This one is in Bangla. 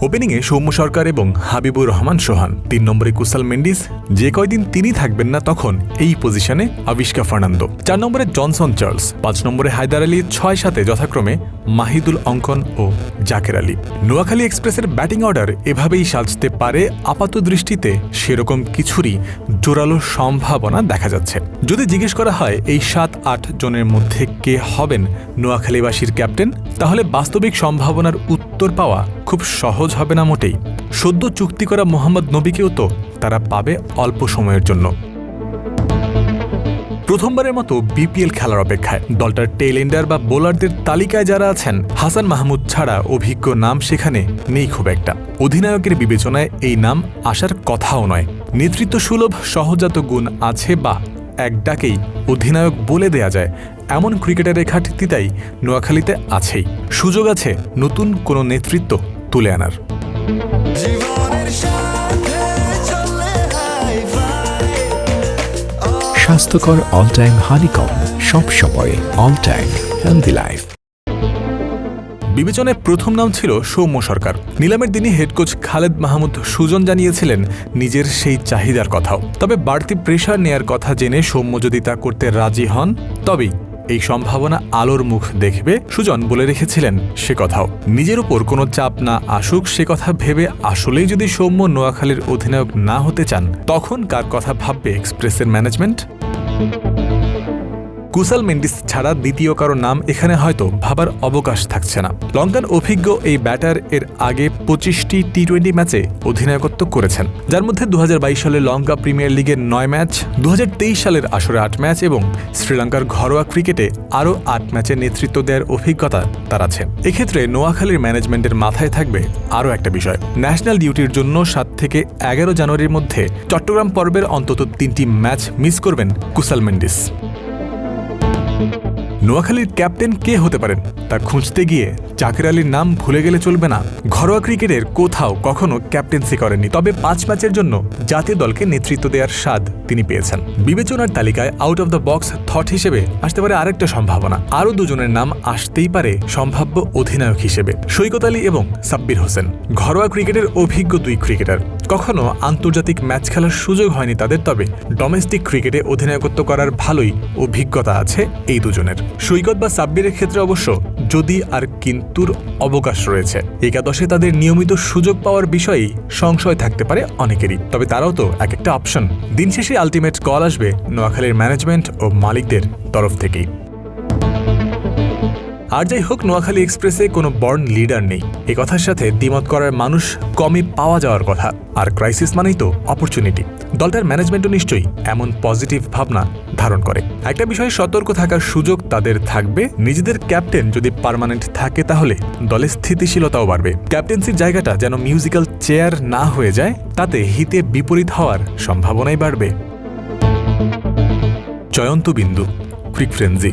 ওপেনিংয়ে সৌম্য সরকার এবং হাবিবুর রহমান সোহান, তিন নম্বরে কুসাল মেন্ডিস, যে কয়দিন তিনি থাকবেন না তখন এই পজিশনে আবিষ্কা ফার্নান্দো। চার নম্বরে জনসন চার্লস, পাঁচ নম্বরে হায়দার আলী, ছয় সাথে যথাক্রমে মাহিদুল অঙ্কন ও জাকের আলী। নোয়াখালী এক্সপ্রেসের ব্যাটিং অর্ডার এভাবেই সাজতে পারে, আপাত দৃষ্টিতে সেরকম কিছুরই জোরালো সম্ভাবনা দেখা যাচ্ছে। যদি জিজ্ঞেস করা হয়, এই সাত, আট জনের মধ্যে কে হবেন নোয়াখালীবাসীর ক্যাপ্টেন তাহলে বাস্তবিক সম্ভাবনার উত্তর পাওয়া খুব সহজ হবে না মোটেই। সদ্য চুক্তি করা মোহাম্মদ নবীকেও তো তারা পাবে অল্প সময়ের জন্য। প্রথমবারের মতো বিপিএল খেলার অপেক্ষায় দলটার টেল এন্ডার বা বোলারদের তালিকায় যারা আছেন, হাসান মাহমুদ ছাড়া অভিজ্ঞ নাম সেখানে নেই খুব একটা। অধিনায়কের বিবেচনায় এই নাম আসার কথাও নয়। নেতৃত্ব সুলভ সহজাত গুণ আছে বা এক ডাকেই অধিনায়ক বলে দেয়া যায়, এমন ক্রিকেটারের ঘাটতিটাই নোয়াখালীতে আছেই। সুযোগ আছে নতুন কোনো নেতৃত্ব তুলে আনার। স্বাস্থ্যকর অল টাইম হানিকম সব সময় অল টাইম হেলদি লাইফ বিবেচনায় প্রথম নাম ছিল সৌম্য সরকার। নিলামের দিনই হেড কোচ খালেদ মাহমুদ সুজন জানিয়েছিলেন নিজের সেই চাহিদার কথাও। তবে বাড়তি প্রেশার নেয়ার কথা জেনে সৌম্য যদি তা করতে রাজি হন তবেই এই সম্ভাবনা আলোর মুখ দেখবে? সুজন বলে রেখেছিলেন সে কথাও। নিজের ওপর কোনো চাপ না আসুক, সে কথা ভেবে আসলেই যদি সৌম্য নোয়াখালীর অধিনায়ক না হতে চান, তখন কার কথা ভাববে এক্সপ্রেসের ম্যানেজমেন্ট? কুসাল মেন্ডিস ছাড়া দ্বিতীয় কারও নাম এখানে হয়তো ভাবার অবকাশ থাকছে না। লঙ্কান অভিজ্ঞ এই ব্যাটার এর আগে পঁচিশটি টি টোয়েন্টি ম্যাচে অধিনায়কত্ব করেছেন। যার মধ্যে দু হাজার বাইশ সালে লঙ্কা প্রিমিয়ার লিগের নয় ম্যাচ দু হাজার তেইশ সালের আসরে আট ম্যাচ এবং শ্রীলঙ্কার ঘরোয়া ক্রিকেটে আরও আট ম্যাচে নেতৃত্ব দেওয়ার অভিজ্ঞতা তার আছে। এক্ষেত্রে নোয়াখালীর ম্যানেজমেন্টের মাথায় থাকবে আরও একটা বিষয়। ন্যাশনাল ডিউটির জন্য সাত থেকে এগারো জানুয়ারির মধ্যে চট্টগ্রাম পর্বের অন্তত তিনটি ম্যাচ মিস করবেন কুসাল মেন্ডিস। নোয়াখালীর ক্যাপ্টেন কে হতে পারেন? তা খুঁজতে গিয়ে জাকির আলীর নাম ভুলে গেলে চলবে না। ঘরোয়া ক্রিকেটের কোথাও কখনো ক্যাপ্টেন্সি করেননি, তবে পাঁচ ম্যাচের জন্য জাতীয় দলকে নেতৃত্ব দেওয়ার স্বাদ তিনি পেয়েছেন। বিবেচনার তালিকায় out of the box thought হিসেবে আসতে পারে আরেকটা সম্ভাবনা। আরও দুজনের নাম আসতেই পারে সম্ভাব্য অধিনায়ক হিসেবে, সৈকত আলী এবং সাব্বির হোসেন। ঘরোয়া ক্রিকেটের অভিজ্ঞ দুই ক্রিকেটার। কখনো আন্তর্জাতিক ম্যাচ খেলার সুযোগ হয়নি তাদের, তবে ডোমেস্টিক ক্রিকেটে অধিনায়কত্ব করার ভালোই অভিজ্ঞতা আছে এই দুজনের। সৈকত বা সাব্বিরের ক্ষেত্রে অবশ্য যদি আর কিন্তুর অবকাশ রয়েছে। একাদশে তাদের নিয়মিত সুযোগ পাওয়ার বিষয়েই সংশয় থাকতে পারে অনেকেরই, তবে তারাও তো এক একটা অপশন দিন শেষে আলটিমেট কল আসবে নোয়াখালীর ম্যানেজমেন্ট ও মালিকদের তরফ থেকেই। আর যাই হোক, নোয়াখালী এক্সপ্রেসে কোনো বর্ন লিডার নেই। এ কথার সাথে দ্বিমত করার মানুষ কমই পাওয়া যাওয়ার কথা। আর ক্রাইসিস মানেই তো অপরচুনিটি দলটার ম্যানেজমেন্টও নিশ্চয়ই এমন পজিটিভ ভাবনা ধারণ করে। একটা বিষয়ে সতর্ক থাকার সুযোগ তাদের থাকবে। নিজেদের ক্যাপ্টেন যদি পার্মানেন্ট থাকে তাহলে দলের স্থিতিশীলতাও বাড়বে। ক্যাপ্টেন্সির জায়গাটা যেন মিউজিক্যাল চেয়ার না হয়ে যায়, তাতে হিতে বিপরীত হওয়ার সম্ভাবনাই বাড়বে। জয়ন্ত বিন্দু ক্রিক ফ্রেন্সি